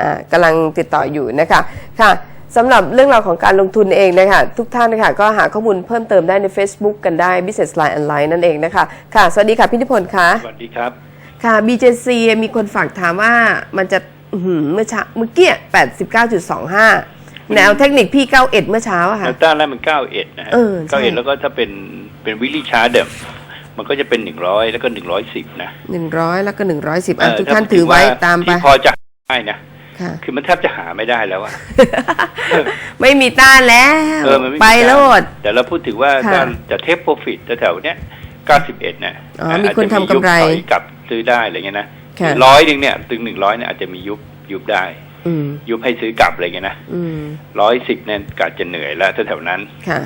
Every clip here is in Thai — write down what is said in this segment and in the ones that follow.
อ่ากำลังติดต่ออยู่นะคะค่ะสำหรับเรื่องราวของการลงทุนเองนะคะทุกท่านนะคะก็หาข้อมูลเพิ่มเติมได้ใน Facebook กันได้ Business Line Online นั่นเองนะคะค่ะ สวัสดีค่ะพี่นิพนธ์คะสวัสดีครับ ค่ะ BJC มีคนฝากถามว่ามันจะอื้อหือเมื่อเช้าเมื่อกี้89.25แนวเทคนิคพี่91เมื่อเช้าอะแนค่ะวต้านแรกมันเก้าเอ็ดนะฮะเออใช่เก้าเอ็ดแล้วก็ถ้าเป็นเป็นวิลลี่ชาร์ดเดิมมันก็จะเป็นหนึ่งร้อยแล้วก็หนึ่งร้อยสิบนะ100แล้วก็110อะเอ่อทุกถ้ท่านพูดถือไว้ถึงตามไปที่พอจะได้นะ ค่ะคือมันแทบจะหาไม่ได้แล้วอะไม่มีต้านแล้วเออมันไม่มีไปโลดแต่เราพูดถึงว่าค่ะถ้าจะเทปโปรฟิตแถวๆเนี้ยเก้าสิบเอ็ดนะอ๋อมีคนทำกำไรอาจจะมียุบถอยกลับซื้อได้อะไรเงี้ยนะค่ะร้อยหนึ่งเนี่ยถึงหนึ่งร้อยเนี่ยอาจจะมียุบยุบได้อืมยุบให้ซื้อกลับอะไรเงี้ยนะอืมร้อยสิบเนี่ยกาจะเหนื่อยแล้วแถวๆนั้นค่ะ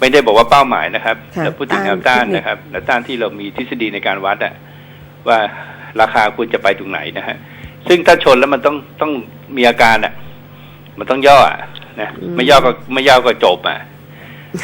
ไม่ได้บอกว่าเป้าหมายนะครับค่ะแต่พูดถึงแนวต้าต้านนเทคนิคนะครับแนวต้านที่เรามีทฤษฎีในการวัดอะว่าราคาควรจะไปตรงไหนนะฮะ ซึ่งถ้าชนแล้วมันต้องต้องมีอาการอะมันต้องย่ออะนะไม่ย่อก็ไม่ย่อก็จบอะ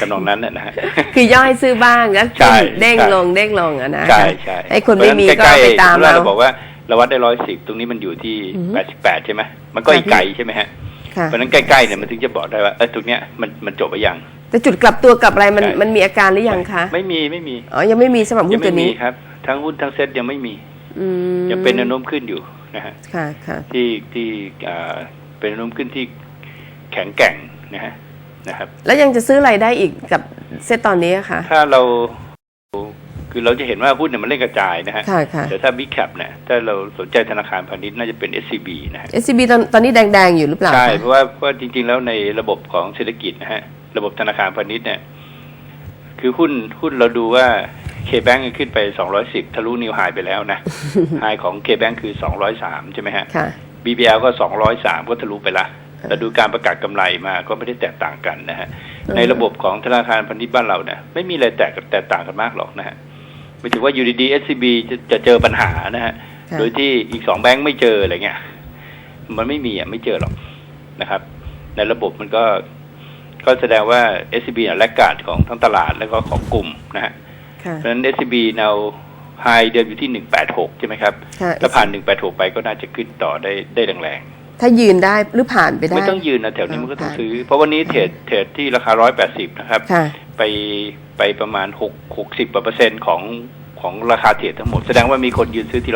กำนองนั้นน่ะนะฮะคือย่อยซื้อบ้างแล้วใช่เด้งใช่ลงเด้งลงอะนะใช่ใช่ให้คนไม่มีเพก็ราะฉะนั้นไปใกล้ๆตามเวลาเราเราบอกว่าเราวัดได้ร้อยสิบตรงนี้มันอยู่ที่อือฮึแปดสิบแปดใช่ไหมมันก็อีกค่ะไกลใช่ไหมฮะค่ะเพราะฉะนั้นใกล้ๆเนี่ยมันถึงจะบอกได้ว่าเออตรงเนี้ยมันมันจบไปยังแต่จุดกลับตัวกลับอะไรมันใช่มันมีอาการหรือยังคะไม่มีไม่มีอ๋อยังไม่มีสำหรับหุ้ยันงตัไม่วมีนี้ครับ ทั้งหุ้นทั้งเซ็ตยังไม่มีอืมยังเป็นแนวโน้มขึ้นอยู่ นะฮะค่ะค่ะที่ที่เอ่อเป็นแนวโน้มขึ้นที่แข็งแกร่งนะฮะนะครับ แล้วยังจะซื้ออะไรได้อีกกับเซตตอนนี้อะคะถ้าเราคือเราจะเห็นว่าหุ้นเนี่ยมันเล่นกระจายนะฮะค่ะค่ะแต่ถ้าบิ๊กแคปเนี่ยถ้าเราสนใจธนาคารพาณิชย์น่าจะเป็น SCB นะฮะ SCB ตอนตอนนี้แดง ๆ อยู่หรือเปล่า ใช่คะเพราะว่าเพราะว่าจริง ๆ แล้วในระบบของเศรษฐกิจนะฮะ ระบบธนาคารพาณิชย์เนี่ย คือหุ้นหุ้นเราดูว่า เคแบงขึ้นไป210ทะลุนิวไฮไปแล้วนะไฮของเคแบงคือ203ใช่ไหมฮะค่ะ BBL ก็203ก็ทะลุไปละแต่ดูการประกาศกำไรมาก็ไม่ได้แตกต่างกันนะฮะออในระบบของธนาคารพาณิชย์บ้านเราเนี่ยไม่มีอะไรแตกแตกต่างกันมากหรอกนะฮะไม่ถือว่าอยู่ดีๆ SCB จะจะเจอปัญหานะฮะค่ะโดยที่อีกสองแบงค์ไม่เจออะไรเงี้ยมันไม่มีอะไม่เจอหรอกนะครับ ในระบบมันก็ก็แสดงว่า SCB เนี่ยแลกการ์ดของทั้งตลาดแล้วก็ของกลุ่มนะฮะค่ะ เพราะฉะนั้น SCB แนวไฮเดิมอยู่ที่186ใช่ไหมครับค่ะถ้าผ่าน186ไปก็น่าจะขึ้นต่อได้ได้แรงถ้ายืนได้หรือผ่านไปๆได้ ไม่ต้องยืนนะแถวนี้มันก็ต้องผ่านซื้อ เพราะวันนี้เทรดเทรดที่ราคา180นะครับค่ะไปไปประมาณ6 60กว่าเปอร์เซ็นต์ของของราคาเทรดทั้งหมด แสดงว่ามีคนยืนซื้อที่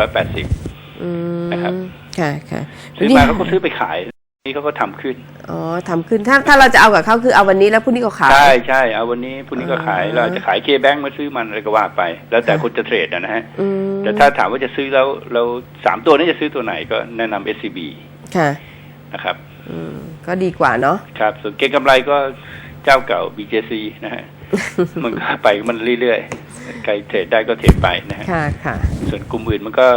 180อืมนะครับ ค่ะค่ะซื้อมาเขาก็ซื้อไปขาย นี่เขาก็ทำขึ้น อ๋อทำขึ้น ถ้าถ้าเราจะเอากับเขาคือเอาวันนี้แล้วพรุ่งนี้ก็ขาย ใช่ใช่เอาวันนี้พรุ่งนี้ก็ขายอ่าเราอาจจะขายเคแบงค์มาซื้อมันอะไรก็ว่าไป แล้วแต่คนจะเทรดนะนะฮะอืมแต่ถ้าถามว่าจะซื้อแล้วเราสามตัวนี้จะซื้อตัวไหนก็แนะนำ SCB ค่ะ นะครับ อืม ก็ดีกว่าเนาะ ครับ ส่วนเก็งกำไรก็เจ้าเก่า BJC นะฮะ มันก็ไปมันเรื่อยๆ ใครเทรดได้ก็เทรดไปนะฮะ ค่ะค่ะ ส่วนกลุ่มอื่นมันก็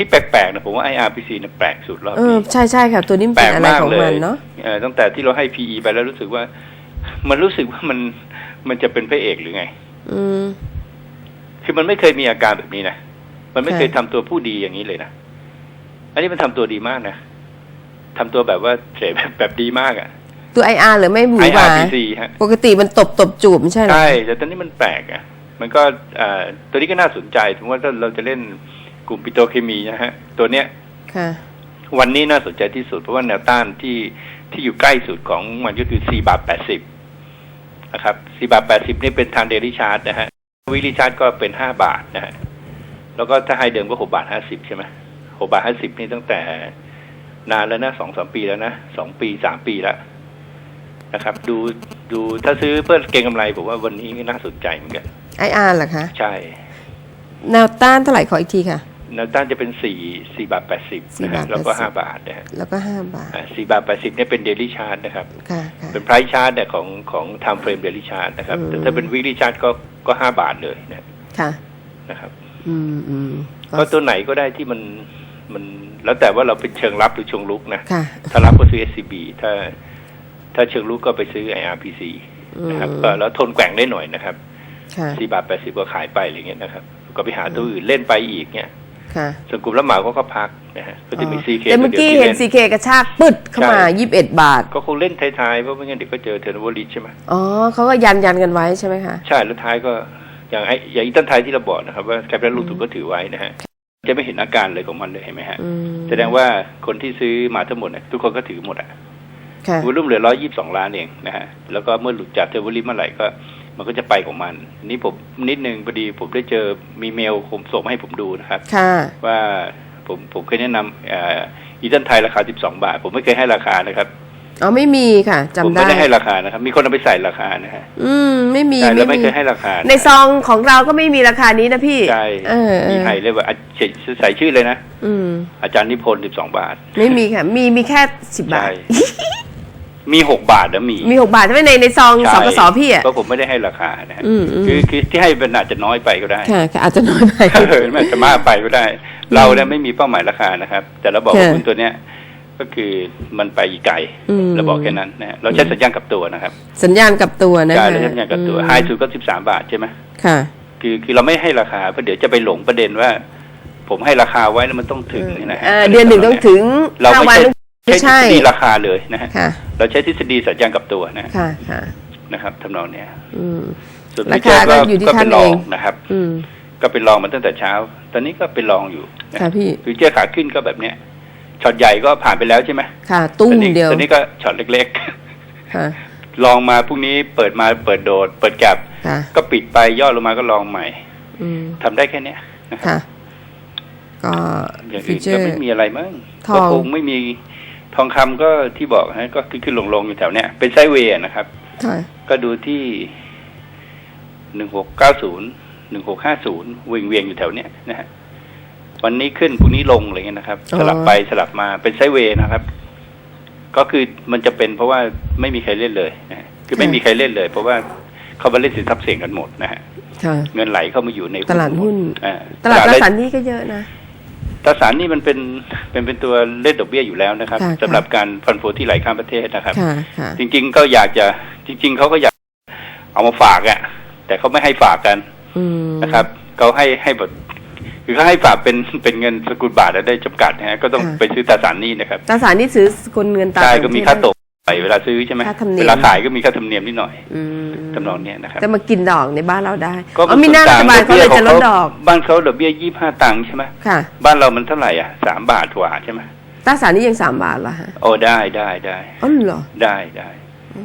ที่แปลกๆนะผมว่า IRPC เนี่ยแปลกสุดรอบเออนี้ใช่ใช่ค่ะ ตัวนี้มันแปลเป็นกอะไรมากของเลมัยนเนาะเอ่อตั้งแต่ที่เราให้ PE ไปแล้วรู้สึกว่า มันรู้สึกว่ามันมันจะเป็นพระเอกหรือไง อืมคือมันไม่เคยมีอาการแบบนี้นะมันไม่ค่ะเคยทำตัวผู้ดีอย่างนี้เลยนะอันนี้มันทำตัวดีมากนะทำตัวแบบว่าเฉยแบบแบบดีมากอะ่ะตัว IR หรือไม่หมูหวา IRPC ฮะปกติมันตบตบจูบไม่ใช่เหรอใช่แต่ตอนนี้มันแปลกอะ่ะ มันก็เอ่อตัวนี้ก็น่าสนใจถึงว่าถ้าเราจะเล่น กลุ่มปิโตรเคมีนะฮะ ตัวเนี้ยค่ะวันนี้น่าสนใจที่สุดเพราะว่าแนวต้านที่ที่อยู่ใกล้สุดของมันก็คือ4บาท80 นะครับ4บาท80 นี่เป็นทางเดลิชาร์ตนะฮะวิลิชาร์ตก็เป็น 5 บาทนะฮะแล้วก็ถ้าให้เดิมก็ 6 บาท 50 ใช่ไหม6บาท 50 นี่ตั้งแต่นานแล้วนะสองสามปีแล้วนะสองปีสามปีแล้วนะครับ ดูดูถ้าซื้อเพื่อเก็งกำไรผมว่าวันนี้น่าสนใจเหมือนกัน IR เหรอคะ ใช่ แนวต้านเท่าไหร่ขออีกทีค่ะ แนวต้านจะเป็น4 4บาท80นะฮะ4แล้วก็บาท80 5บาทนะฮะแล้วก็ห้าบาทอ่า4บาท80เนี่ยเป็นเดลิชาร์ตนะครับค่ะค่ะเป็น price chart เนี่ยของของ time frame daily chart นะครับอืมแต่ถ้าเป็น weekly chart ก็ก็ห้าบาทเลยนะค่ะนะครับอืมอืมก็ตัวไหนก็ได้ที่มันมันแล้วแต่ว่าเราเป็นเชิงรับหรือเชิงลุกนะค่ะถ้ารับก็ซื้อ SCB ถ้า ถ้าเชิงลุกก็ไปซื้อ IRPC นะครับอืมก็แล้วทนแกว่งได้หน่อยนะครับค่ะสี่บาทแปดสิบก็ขายไปอะไรเงี้ยนะครับ ก็ไปหาตัวอื่นเล่นไปอีกเนี่ย ค่ะส่วนกลุ่มรับเหมาเขาก็พักนะฮะก็จะมี CK แต่เมื่อกี้ตัวดียวเห็นที่ล่ CK กระชากปึดเข้ามาใช่ยี่สิบเอ็ดบาท ก็คงเล่นท้ายๆเพราะไม่งั้นเดี๋ยวก็เจอเทอร์โนเวอร์ลิใช่ไหมอ๋อเขาก็ยันยันกันไว้ใช่ไหมคะใช่แล้วท้ายก็อย่างไอ้อย่างอีตันไทยที่เราบอกนะครับ ว่าแคปแล้วลงทุนก็ถือไว้นะฮะจะไม่เห็นอาการเลยของมันเลยเห็นไหมฮะอืมแสดงว่าคนที่ซื้อมาทั้งหมดเนี่ยทุกคนก็ถือหมดอะค่ะวอลุ่มเหลือร้อยยี่สิบสองล้านเองนะฮะแล้วก็เมื่อหลุดจากเทอร์วอลิมเมื่อไหร่ก็ มันก็จะไปของมัน นี่ผมนิดนึงพอดีผมได้เจอมีเมลผมส่งมาให้ผมดูนะครับค่ะว่าผมผมเคยแนะนำเอ่ออีตันไทยราคา 12 บาท ผมไม่เคยให้ราคานะครับอ๋อไม่มีค่ะจำผมได้ไม่ได้ให้ราคานะครับ มีคนเอาไปใส่ราคานะฮะอืม ไม่มีใช่แล้วไม่ไม่มีเคยให้ราคานะในซองของเราก็ไม่มีราคานี้นะพี่ใช่เออเอมีอใครเลยว่าอะใส่ใส่ชื่อเลยนะอืมอาจารย์นิพนธ์12บาท ไม่มีค่ะ มีมีแค่สิบบาใช่ท มี6บาทนะมีมีหกบาทใช่ไหมในในซองใช่สกสพี่อะเพราะผมไม่ได้ให้ราคานะฮะอืมอืมคือคือที่ให้เป็นอาจจะน้อยไปก็ได้ค่ะค่ะอาจจะน้อยไปเออมันอาจจะมากไปก็ได้ เราเนี่ยไม่มีเป้าหมายราคานะครับ แต่เราบอกว่าค่ะหุ้นตัวเนี้ยก็คือมันไปอีกไกลอืมเราบอกแค่นั้นนะเราใช้สัญญาณกับตัวนะครับ สัญญาณกับตัวนะใช่คะเราใช้สัญญาณกับตัวอืมไฮสุดก็สิบสามบาทใช่ไหมค่ะ คือคือเราไม่ให้ราคาเพราะเดี๋ยวจะไปหลงประเด็นว่า ผมให้ราคาไว้แล้วมันต้องถึงนะฮะเออเดือนหนึ่งต้องถึงเราห้าไม่วันใช่ ไม่ใช้ทฤใช่ษฎีราคาเลยนะฮะค่ะเราใช้ทฤษฎีสัญญาณกับตัวนะค่ะค่ะนะครับทำนองเนี้ยอืมส่วนราพี่คาเจ้ก็อยู่ที่ก็ท่าเป็นนรองเองนะครับ อืมก็เป็นรองมาตั้งแต่เช้า ตอนนี้ก็เป็นรองอยู่นะค่ะพี่ฟิวเจอร์ขาขึ้นก็แบบเนี้ยช็อตใหญ่ก็ผ่านไปแล้วใช่ไหมค่ะ ตุ้มตอนนี้เดียวตอนนี้ก็ช็อตเล็กค่ะๆลองมาพรุ่งนี้เปิดมาเปิดโดด เปิดแกลบค่ะก็ปิดไปย่อลงมาก็ลองใหม่อืมทำได้แค่เนี้ยนะครับค่ะก็อย่างฟิอื่วนเจอก็ร์ไม่มีอะไรมั้งทองก็คงไม่มี ทองคำก็ที่บอกฮะก็ขึ้นขึ้นลงลงอยู่แถวเนี้ยเป็นไซด์เวย์อะนะครับค่ะก็ดูที่หนึ่งหกเก้าศูนย์หนึ่งหกห้าศูนย์เวียงเวียงอยู่แถวเนี้ยนะฮะวันนี้ขึ้นพรุ่งนี้ลงอะไรเงี้ยนะครับอ๋อสลับไปสลับมาเป็นไซด์เวย์นะครับ ก็คือมันจะเป็นเพราะว่าไม่มีใครเล่นเลยนะฮะคือไม่มีใครเล่นเลย เพราะว่าเขามาเล่นสินทรัพย์เสี่ยงกันหมดนะฮะค่ะเงินไหลเข้ามาอยู่ในตลาดหุ้นอ่าตลาดตราเล่นสารหนี้ก็เยอะนะ ตราสารหนี่มันเป็นเป็นเป็นตัวเล่นดอกเบี้ยอยู่แล้วนะครับค่ะสำหรับการฟันโฟที่ไหลข้ามประเทศนะครับค่ะค่ะจริง ๆ ก็อยากจะจริง ๆเขาก็อยากเอามาฝากอะแต่เขาไม่ให้ฝากกันอืมนะครับเขาให้ให้แบบคือเขาให้ฝากเป็นเป็นเงินสกุลบาทอะได้จำกัดนะฮะก็ต้องค่ะไปซื้อตราสารหนี้นะครับตราสารหนี้ซื้อสกุลเงินตราใช่ต่งก็มีประค่าเทศตกไป เวลาซื้อใช่ไหมค่าธรรมเนียมเวลาขายก็มีค่าธรรมเนียมนิดหน่อยอืมทำนองเนี้ยนะครับจะมากินดอกในบ้านเราได้ก็อ๋อมีหน้ารัฐบาลเขาเลยจะลดดอก บ้านเขาดอกเบี้ยยี่ห้าตังค์ใช่ไหมค่ะ บ้านเรามันเท่าไหร่อะสามบาทกว่าใช่ไหมตราสารหนี้ยังสามบาทละฮะโอ้ได้ได้ได้อ๋อเหรอได้ได้อ๋อ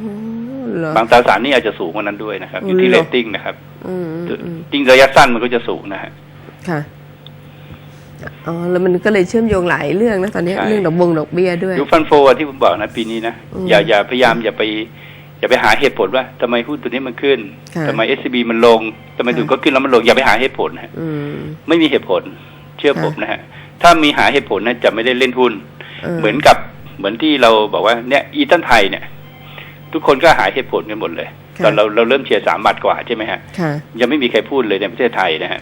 เหรอบางตราสารหนี่อาจจะสูงกว่านั้นด้วยนะครับ อยู่ที่เหเรรอตติ้งนะครับอืมอืมอืมจริงระยะสั้นมันก็จะสูงนะฮะค่ะ อ๋อแล้วมันก็เลยเชื่อมโยงหลายเรื่องนะตอนนี้ใช่เรื่องดอกบงดอกเบี้ยด้วยยูฟันโฟที่ผมบอกนะปีนี้นะอืมอย่าอย่าพยายามอย่าไป อย่าไปหาเหตุผลว่าทำไมหุ้นตัวนี้มันขึ้นค่ะทำไมเอสบีมันลงทำไมค่ะถึงก็ขึ้นแล้วมันลงอย่าไปหาเหตุผลนะฮะอืมไม่มีเหตุผล เชื่อค่ะผมนะฮะถ้ามีหาเหตุผลนะจะไม่ได้เล่นหุ้น เหมือนกับเหมือนที่เราบอกว่าเนี่ยอีตันไทยเนี่ย ทุกคนก็หาเหตุผลกันหมดเลยค่ะตอนเราเราเริ่มเชียร์สามบาทกว่าใช่ไหมฮะค่ะยังไม่มีใครพูดเลยในประเทศไทยนะฮะ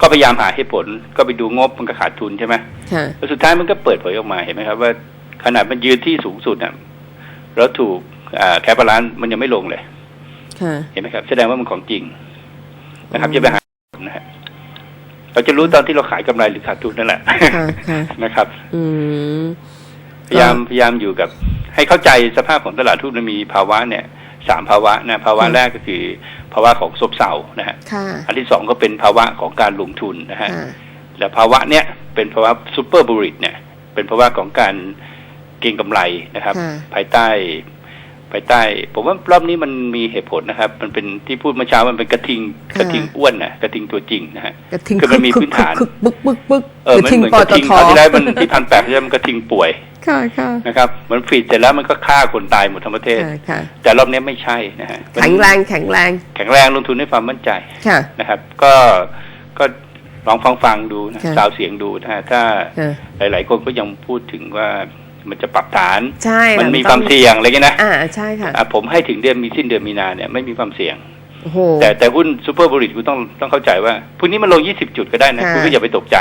ก็พยายามหาเหตุผลก็ไปดูงบมันก็ขาดทุนใช่ไหมค่ะแล้วสุดท้ายมันก็เปิดเผยออกมาเห็นไหมครับ ว่าขนาดมันยืนที่สูงสุดน่ะแล้วถูกอ่าแคปบาลานซ์มันยังไม่ลงเลยค่ะเห็นไหมครับ แสดงว่ามันของจริงนะครับอืมจะไปหานะฮะเราจะรู้ตอนที่เราขายกำไรหรือขาดทุนนั่นแหละค่ะค่ะนะครับ อืมพยายามพยายามอยู่กับ ให้เข้าใจสภาพของตลาดทุนมันมีภาวะเนี่ยสามภาวะนะภาวะค่ะแรกก็คือ ภาวะของซบเซานะฮะค่ะอันที่สองก็เป็นภาวะของการลงทุนนะฮะค่ะและภาวะเนี้ยเป็นภาวะซูเปอร์บูริตเนี่ยเป็นภาวะของการเก็งกำไรนะครับค่ะภายใต้ ภายใต้ ผมว่ารอบนี้มันมีเหตุผลนะครับ มันเป็นที่พูดเมื่อเช้ามันเป็นกระทิงค่ะกระทิงอ้วนนะกระทิงตัวจริงนะฮะกระทิงคือมันมีพื้นฐานคึกบึกบึกบึกเออกระมันทิงเหมือนปกตระทิงทคราวที่แล้วมันที่พันแปดที่แล้วมันกระทิงป่วยค่ะค่ะนะครับมันฟีดเสร็จแล้วมันก็ฆ่าคนตายหมดทั้งประเทศค่ะค่ะแต่รอบนี้ไม่ใช่นะฮะแข็งแรงแข็งแรง แข็งแรงลงทุนด้วยความมั่นใจค่ะนะครับ ก็ก็ลองฟังฟังดูนะค่ะซาวเสียงดูนะฮะถ้าค่ะหลาย ๆ คนก็ยังพูดถึงว่า มันจะปรับฐาน ใช่มันค่ะมีต้คอวางมเสี่ยงอะไรเงี้ยนะอ่าใช่ค่ะอะผมให้ถึงเดือนมีสิ้นเดือนมีนาเนี่ยไม่มีความเสี่ยงโอ้โหแต่แต่หุ้นซูเปอร์บริตคุณต้องต้องเข้าใจว่าพรุ่งนี้มันลง20จุดก็ได้นะค่ะคุณก็อย่าไปตกใจ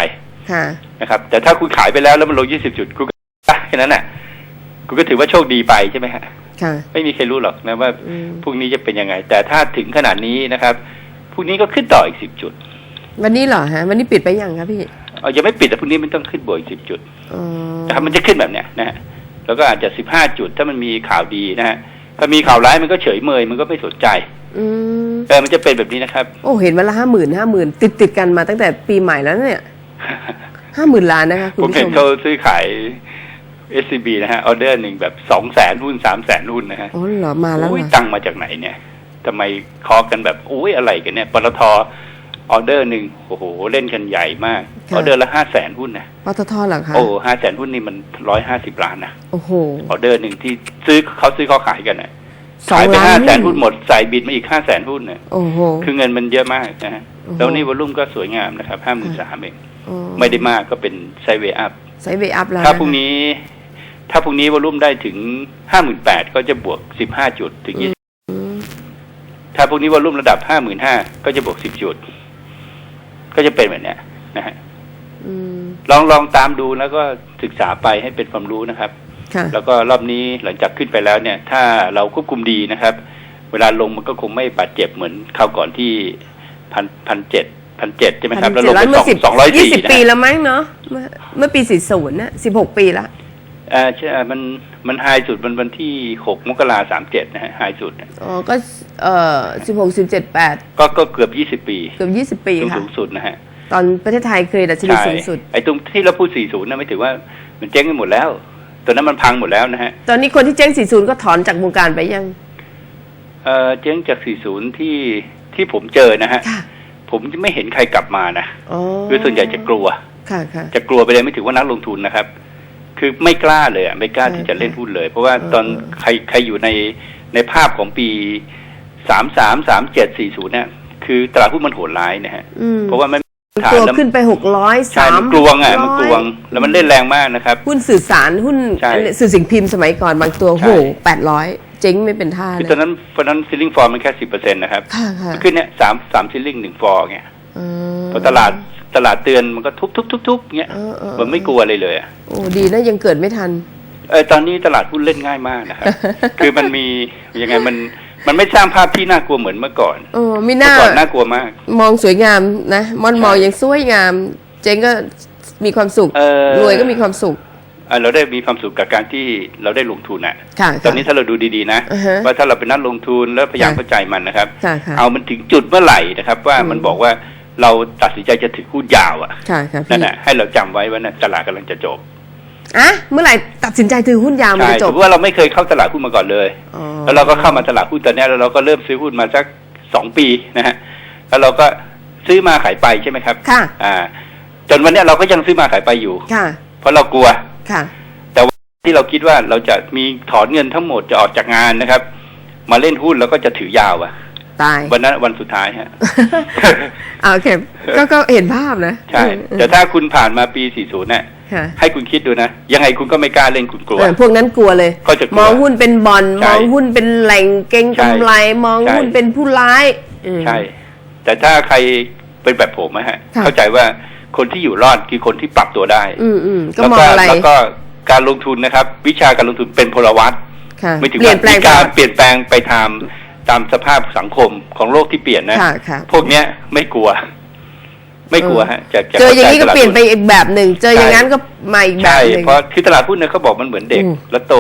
ค่ะนะครับ แต่ถ้าคุณขายไปแล้วแล้วมันลง20จุดคุณก็อะแค่นั้นน่ะ คุณก็ถือว่าโชคดีไปใช่ไหมฮะค่ะไม่มีใครรู้หรอกนะว่าอืมพรุ่งนี้จะเป็นยังไง แต่ถ้าถึงขนาดนี้นะครับพรุ่งนี้ก็ขึ้นต่ออีก10จุด วันนี้เหรอฮะ วันนี้ปิดไปยังครับพี่ เอายังไม่ปิดแต่พรุ่งนี้มันต้องขึ้นบวกอีก10จุดอ๋อนะครับมันจะขึ้นแบบเนี้ยนะฮะแล้วก็อาจจะสิบห้าจุดถ้ามันมีข่าวดีนะฮะถ้ามีข่าวร้ายมันก็เฉยเมยมันก็ไม่สนใจอืมเออมันจะเป็นแบบนี้นะครับ โอ้เห็นวันละห้าหมื่นห้าหมื่นติดติดๆกันมาตั้งแต่ปีใหม่แล้วเนี่ยห้าหมื่นล้านนะคะคุณผมผู้ชเห็นมเขาซื้อขาย SCB นะฮะออเดอร์หนึ่งแบบสองแสนหุ้นสามแสนหุ้นนะฮะอ๋อเหรอมาแล้วโอ้ยเหรอตังค์มาจากไหนเนี่ยทำไมคอกันแบบโอ้ยอะไรกันเนี่ยปตท ออเดอร์หนึ่งโอ้โห เล่นกันใหญ่มากออเดอร์ละห้าแสนหุ้นนะปตทเหรอคะโอ้ห้าแสนหุ้นนี่มันร้อยห้าสิบล้านนะโอ้โหออเดอร์หนึ่งที่ซื้อเขาซื้อเขาขายกันนะสองขายไปล้าห้านแสนหุ้นหมดใส่บิดมาอีกห้าแสนหุ้นเนี่ยโอ้โหคือเงินมันเยอะมากนะฮะโอ้โหแล้วนี่วอลุ่มก็สวยงามนะครับห้าหมื่นสามเองอ๋อไม่ได้มากก็เป็นไซเวอัพไซด์เวย์อัพแล้วถ้าะคะพรุ่งนี้ ถ้าพรุ่งนี้วอลุ่มได้ถึงห้าหมื่นแปดก็จะบวกสิบห้าจุดถึงยี่อืมถ้าพรุ่งนี้วอลุ่มระดับห้าหมื่นห้าก็จะบวกสิบจุด ก็จะเป็นแบบเนี้ยนะฮะอืมลองลองตามดูแล้วก็ศึกษาไปให้เป็นความรู้นะครับค่ะแล้วก็รอบนี้หลังจากขึ้นไปแล้วเนี่ย ถ้าเราควบคุมดีนะครับ เวลาลงมันก็คงไม่บาดเจ็บเหมือนคราวก่อนที่พันพันเจ็ดพันเจ็ดใช่ไหมครับแล้วลงไปสองสองร้อยยี่สี่สิบนะปีฮะแล้วมั้งเนาะเมื่อเมื่อปีสี่ศูนย์นะสิบหกปีละอ่าใช่มัน มันไฮสุดมันวันที่หกมกราสามเจ็ดนะฮะไฮสุดอ๋อก็เอ่อสิบหกสิบเจ็ดแปดก็ก็เกือบยี่สิบปี เกือบยี่สิบปีสูงค่ะสูงสุดนะฮะ ตอนประเทศไทยเคยดัชนีใช่สูงสุด ไอ้ตรงที่เราพูดสี่ศูนย์นะไม่ถือว่ามันเจ๊งไปหมดแล้วตัวนั้นมันพังหมดแล้วนะฮะ ตอนนี้คนที่เจ๊งสี่ศูนย์ก็ถอนจากวงการไปยัง เอ่อเจ๊งจากสี่ศูนย์ที่ที่ผมเจอนะฮะค่ะผมไม่เห็นใครกลับมานะอ๋อคือส่วนใหญ่จะกลัวค่ะค่ะจะกลัวไปเลยไม่ถือว่านักลงทุนนะครับ คือไม่กล้าเลยอะไม่กล้าใช่ที่จะเล่นหุ้นเลย เพราะว่าตอนเออใครใครอยู่ในในภาพของปีสามสามสามเจ็ดสี่ศูนย์เนี่ยคือตลาดหุ้นมันโหดร้ายนะฮะอืมเพราะว่ามันมันฐานกลัวแล้วขึ้นไปหกร้อยใช่สามมันกลวงอะมันกลวง แล้วมันเล่นแรงมากนะครับ หุ้นสื่อสารหุ้นใช่สื่อสิ่งพิมพ์สมัยก่อนบางตัวใช่โหแปดร้อยเจ๊งไม่เป็นท่าคือเลยตอนนั้นตอนนั้นซิลลิงฟอร์มมันแค่สิบเปอร์เซ็นต์นะครับค่ะค่ะขึ้นเนี่ยสามสามซิลลิงหนึ่งฟอร์เงี้ยอืมพอตลาด ตลาดเตือนมันก็ทุบทุบทุบทุบเงี้ยเออเออมันไม่กลัวอะไรเลยอะโอ้ดีนะยังเกิดไม่ทันเออตอนนี้ตลาดหุ้นเล่นง่ายมากนะครับคือมันมียังไงมันมันไม่สร้างภาพที่น่ากลัวเหมือนเมื่อก่อนโอ้ไม่เมื่น่าอก่อนน่ากลัวมาก มองสวยงามนะมอนใช่มองยังสวยงาม เจ๊งก็มีความสุขเออรวยก็มีความสุขอะเราได้มีความสุขกับการที่เราได้ลงทุนอะค่ะตอนนี้ถ้าเราดูดีๆนะอือฮะว่าถ้าเราเป็นนักลงทุนแล้วพยายามค่ะเข้าใจมันนะครับค่ะค่ะเอามันถึงจุดเมื่อไหร่นะครับ ว่าอืมมันบอกว่า เราตัดสินใจจะถือหุ้นยาวอะค่ะค่ะนั่พี่นแหะให้เราจำไว้ว่านะตลาดกำลังจะจบอะเมื่อไหร่ตัดสินใจถือหุ้นยาวมันใช่จะจถืบอว่าเราไม่เคยเข้าตลาดหุ้นมาก่อนเลยอ๋อแล้วเราก็เข้ามาตลาดหุ้นตอนเนี้ยแล้วเราก็เริ่มซื้อหุ้นมาสักสองปีนะฮะแล้วเราก็ซื้อมาขายไปใช่ไหมครับ ค่ะ อ่า จนวันเนี้ยเราก็ยังซื้อมาขายไปอยู่ ค่ะ เพราะเรากลัว ค่ะที่เราคิดว่าเราจะมีถอนเงินทั้งหมดจะออกจากงานนะครับ มาเล่นหุ้นแล้วก็จะถือยาวอะ ตาย วันนั้นวันสุดท้ายฮะอ่าโอเคก็ก็เห็นภาพนะ ใช่อืมแต่ถ้าคุณผ่านมาปี 40เนี่ยค่ะให้คุณคิดดูนะ ยังไงคุณก็ไม่กล้าเล่นคุณกลัวเออพวกนั้นกลัวเลยก็จะกลัวมองหุ้นเป็นบอลใช่มองหุ้นเป็นแหล่งเก่งใช่กำไร มองใช่หุ้นเป็นผู้ร้ายอืมใช่ แต่ถ้าใครเป็นแบบผมนะฮะค่ะเข้าใจว่าคนที่อยู่รอดคือคนที่ปรับตัวได้ อืมอืมก็แล้วมองอะไรแล้วก็การลงทุนนะครับ วิชาการลงทุนเป็นพลวัตค่ะไม่ถึงเปลี่ว่ายนแปลงมีการเปลี่ยนแปลงไปตาม ตามสภาพสังคมของโลกที่เปลี่ยนนะค่ะค่ะพวกเนี้ยไม่กลัว ไม่กลัวฮะจะจะเจออย่างนี้ก็ข้ใจเปลี่ยนไปตลาดอีกแบบหนึ่งเจออย่างนั้นก็มาอีกหุ้นแบบใช่หนึ่งเพราะคือตลาดหุ้นเนี่ยเขาบอกมันเหมือนเด็กอืมแล้วโต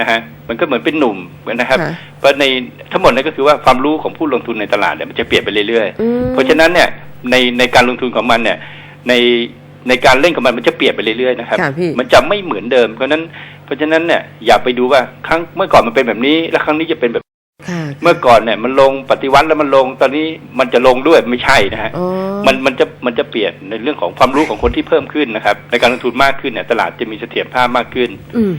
นะฮะมันก็เหมือนเป็นหนุ่มนะครับค่ะเพราะในทั้งหมดนั่นก็คือว่าความรู้ของผู้ลงทุนในตลาดเนี่ยมันจะเปลี่ยนไปเรื่อยอืมๆเพราะฉะนั้นเนี่ยในในการลงทุนของมันเนี่ย ในในการเล่นของมันมันจะเปลี่ยนไปเรื่อยๆนะครับค่ะพี่มันจะไม่เหมือนเดิม เพราะฉะนั้นเพราะฉะนั้นเนี่ยอย่าไปดูว่าครั้งเมื่อก่อนมันเป็นแบบนี้ แล้วครั้งนี้จะเป็นแบบค่ะ เมื่อก่อนเนี่ยมันลงปฏิวัติแล้วมันลงตอนนี้มันจะลงด้วยไม่ใช่นะฮะอ๋อมันมันจะมันจะเปลี่ยนในเรื่องของความรู้ของคนที่เพิ่มขึ้นนะครับ ในการลงทุนมากขึ้นเนี่ย ตลาดจะมีเสถียรภาพมากขึ้นอืม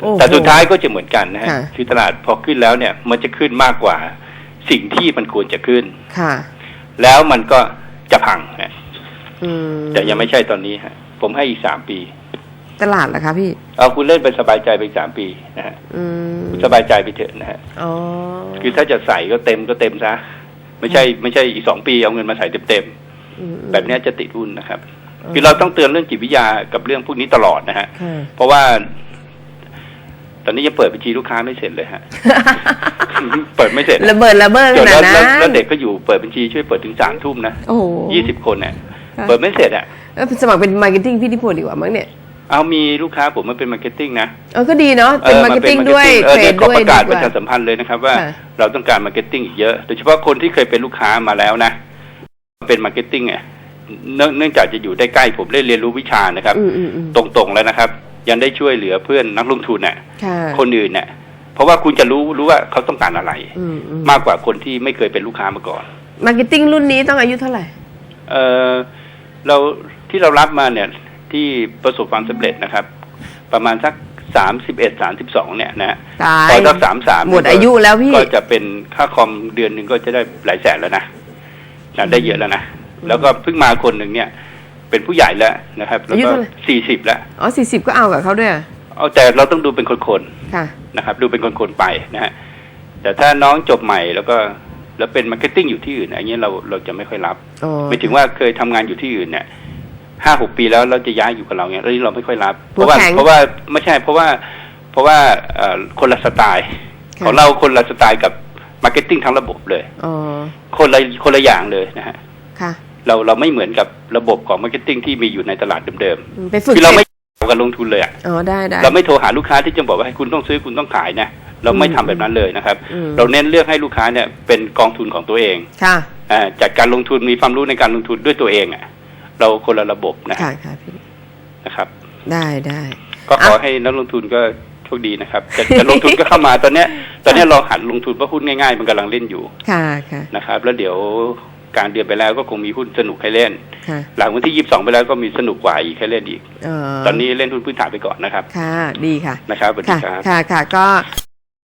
โอ้โหแต่สุดท้ายก็จะเหมือนกันนะฮะค่ะคือตลาดพอขึ้นแล้วเนี่ย มันจะขึ้นมากกว่าสิ่งที่มันควรจะขึ้นค่ะ แล้วมันก็จะพังฮะอืมแต่ยังไม่ใช่ตอนนี้ฮะ ผมให้อีกสามปี ตลาดเหรอคะพี่ เอาคุณเล่นไปสบายใจไปอีกสามปีนะฮะอืมคุณสบายใจไปเถอะนะฮะอ๋อคือถ้าจะใส่ก็เต็มก็เต็มซะไม่ใช่ไม่ใช่อีกสองปีเอาเงินมาใส่เต็มๆอืม แบบเนี้ยจะติดหุ้นนะครับ คือเราต้องเตือนเรื่องจิตวิทยากับเรื่องพวกนี้ตลอดนะฮะ ค่ะ เพราะว่า ตอนนี้ยังเปิดบัญชีลูกค้าไม่เสร็จเลยฮะ เปิดไม่เสร็จระเบิดระเบิดขเดี๋ยวนาดแล้วนั้แล้วนแล้วเด็กก็อยู่เปิดบัญชีช่วยเปิดถึงสามทุ่มนะโอ้โห ยี่สิบคนเนี่ยค่ะ เปิดไม่เสร็จอะ เออสมัครเป็นมาร์เก็ตติ้งพี่นิพนธ์ดีกว่ามั้งเนี่ย เอามีลูกค้าผมมาเป็นมาร์เก็ตติ้งนะเออก็ดีเนาะเป็นมาร์เก็ตติ้งด้วยเออเทรเดี๋ยดวขอด้วยประกาศดีประว่าชาสัมพันธ์เลยนะครับ ว่าค่ะเราต้องการมาร์เก็ตติ้งอีกเยอะโดยเฉพาะคนที่เคยเป็นลูกค้ามาแล้วนะ เป็นมาร์เก็ตติ้งอะเนื่องเนื่องจากจะอยู่ได้ใกล้ผมได้เรียนรู้วิชานะครับอืมอืมอืมตรงๆแล้วนะครับ ยังได้ช่วยเหลือเพื่อนนักลงทุนน่ะค่ะคนอื่นเนี่ยเพราะว่าคุณจะรู้รู้ว่าเขาต้องการอะไรอืมอืมมากกว่าคนที่ไม่เคยเป็นลูกค้ามาก่อนมาร์เก็ตติ้งรุ่นนี้ต้องอายุเท่าไหร่เออเราที่เรารับมาเนี่ย ที่ประสบความสำเร็จนะครับ ประมาณสักสามสิบเอ็ดสามสิบสองเนี่ยนะฮะตายพอสักสามสามหมดอายุแล้วพี่ก็จะเป็นค่าคอมเดือนหนึ่งก็จะได้หลายแสนแล้วนะนะได้เยอะแล้วนะ แล้วก็เพิ่งมาคนหนึ่งเนี่ย เป็นผู้ใหญ่แล้วนะครับ แล้วอายุก็เท่าไหร่สี่สิบแล้วอ๋อสี่สิบก็เอากับเขาด้วยเหรอเอาแต่เราต้องดูเป็นคนๆค่ะนะครับ ดูเป็นคนๆไปนะฮะแต่ถ้าน้องจบใหม่แล้วก็แล้วเป็นมาร์เก็ตติ้งอยู่ที่อื่นอันนี้เราเราจะไม่ค่อยรับอ๋อไม่ถึงว่าเคยทำงานอยู่ที่อื่นเนี่ย ห้าหกปีแล้วเราจะย้ายอยู่กับเราเนี่ยเอ้ยเราไม่ค่อยรับ เพราะว่าเพราะว่าไม่ใช่ เพราะว่า เพราะว่าเอ่อคนละสไตล์ของเราคนละสไตล์กับมาร์เก็ตติ้งทั้งระบบเลยอ๋อคนละคนละอย่างเลยนะฮะค่ะเราเราไม่เหมือนกับระบบของมาร์เก็ตติ้งที่มีอยู่ในตลาดเดิมอืมไปฝึกๆคือเราเสร็ไม่จเอากันลงทุนเลยอะอ๋อได้ได้เราไม่โทรหาลูกค้าที่จะบอกว่าให้คุณต้องซื้อคุณต้องขายนะเราไม่ทำแบบนั้นเลยนะครับอืมเราเน้นเลือกให้ลูกค้าเนี่ยเป็นกองทุนของตัวเองค่ะอ่าจัดการลงทุนมีความรู้ในการลงทุนด้วยตัวเองอะ เราคนละระบบนะค่ะค่ะพี่นะครับ ได้ได้ก็ขออะให้นักลงทุนก็โชคดีนะครับจะจะลงทุนก็เข้ามาตอนเนี้ย ตอนเนี้ยเราหัดลงทุนเพราะหุ้นง่ายๆ มันกำลังเล่นอยู่ ค่ะค่ะนะครับ แล้วเดี๋ยวกลารเดือนไปแล้วก็คงมีหุ้นสนุกให้เล่นค่ะหลังวันที่ยี่สิบสองไปแล้วก็มีสนุกกว่าอีกให้เล่นอีกเออตอนนี้เล่นหุ้นพื้นฐานไปก่อนนะครับ ค่ะ ดีค่ะนะครับสวัสดีค่ะครับค่ะค่ะก็